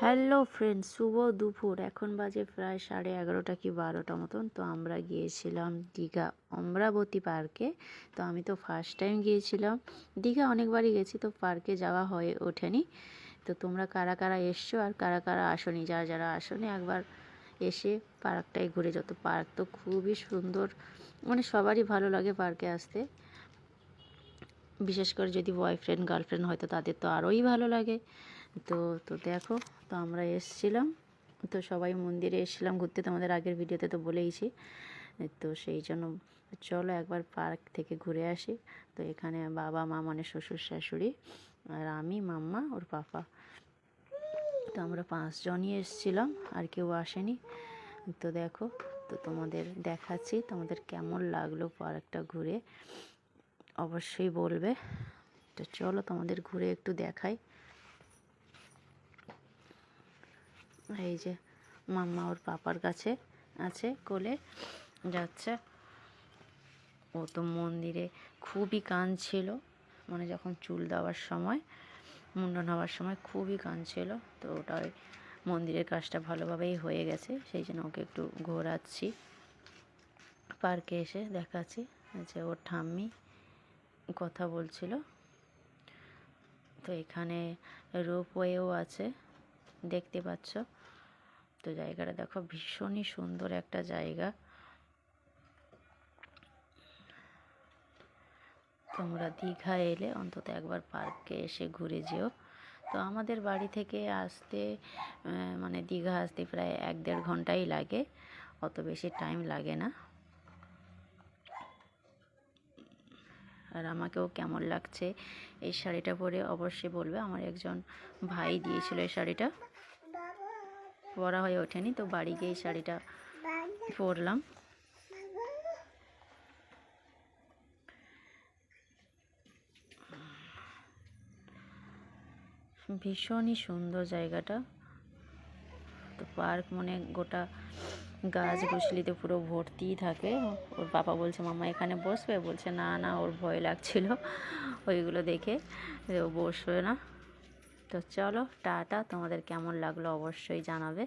Hello friend শুভ দুপুর। এখন বাজে প্রায় সাড়ে এগারোটা কি বারোটা মতন। তো আমরা গিয়েছিলাম দীঘা অমরাবতী পার্কে। তো আমি তো ফার্স্ট টাইম গিয়েছিলাম। দীঘা অনেকবারই গেছি, তো পার্কে যাওয়া হয়ে ওঠেনি। তো তোমরা কারা কারা এসছো আর কারা কারা আসনি? যারা যারা আসনি, একবার এসে পার্কটাই ঘুরে যত পার্ক তো খুবই সুন্দর। মানে সবারই ভালো লাগে পার্কে আসতে। বিশেষ করে যদি বয়ফ্রেন্ড গার্লফ্রেন্ড হয়তো তাদের তো আরোই ভালো লাগে। তো তো দেখো, তো আমরা এসছিলাম। তো সবাই মন্দিরে এসেছিলাম ঘুরতে তোমাদের আগের ভিডিওতে তো বলেইছি। তো সেই জন্য চলো একবার পার্ক থেকে ঘুরে আসি। তো এখানে বাবা, মা মানে শ্বশুর শাশুড়ি, আর আমি, মাম্মা, ওর পাপা। তো আমরা পাঁচজনই এসেছিলাম, আর কেউ আসেনি। তো দেখো, তো তোমাদের দেখাচ্ছি তোমাদের কেমন লাগল পার্কটা ঘুরে। অবশ্যই বলবে। তো চলো তোমাদের ঘুরে একটু দেখাই। এই যে মাম্মা ওর পাপার কাছে আছে, কোলে যাচ্ছে। ও তো মন্দিরে খুবই কাঁদছিল মানে যখন চুল দেওয়ার সময়, মুন্ডন হওয়ার সময় খুবই কাঁদছিল। তো ওটা ওই মন্দিরের কাজটা ভালোভাবেই হয়ে গেছে, সেই জন্য ওকে একটু ঘোরাচ্ছি। পার্কে এসে দেখাচ্ছি, যে ওর ঠাম্মি কথা বলছিল। তো এখানে রোপওয়েও আছে, দেখতে পাচ্ছ। তো জায়গাটা। দেখো, ভীষণই সুন্দর একটা জায়গা। তোমরা দীঘা এলে অন্তত একবার পার্কে এসে ঘুরে যেও। তো আমাদের বাড়ি থেকে আসতে মানে দীঘা আসতে প্রায় এক দেড় ঘন্টাই লাগে। অত বেশি টাইম লাগে না। আর আমাকেও কেমন লাগছে এই শাড়িটা পরে অবশ্যই বলবে। আমার একজন ভাই দিয়েছিল এই শাড়িটা। পরা হয়ে ওঠেনি, তো বাড়ি গিয়ে শাড়িটা পরলাম। ভীষণই সুন্দর জায়গাটা। তো পার্ক মানে গোটা গাছ গুছলিতে পুরো ভর্তিই থাকে। ওর বাবা বলছে মামা এখানে বসবে? বলছে, না না, ওর ভয় লাগছিল। ওইগুলো দেখে ও বসবে না। তো চলো টাটা। তোমাদের কেমন লাগল অবশ্যই জানাবে।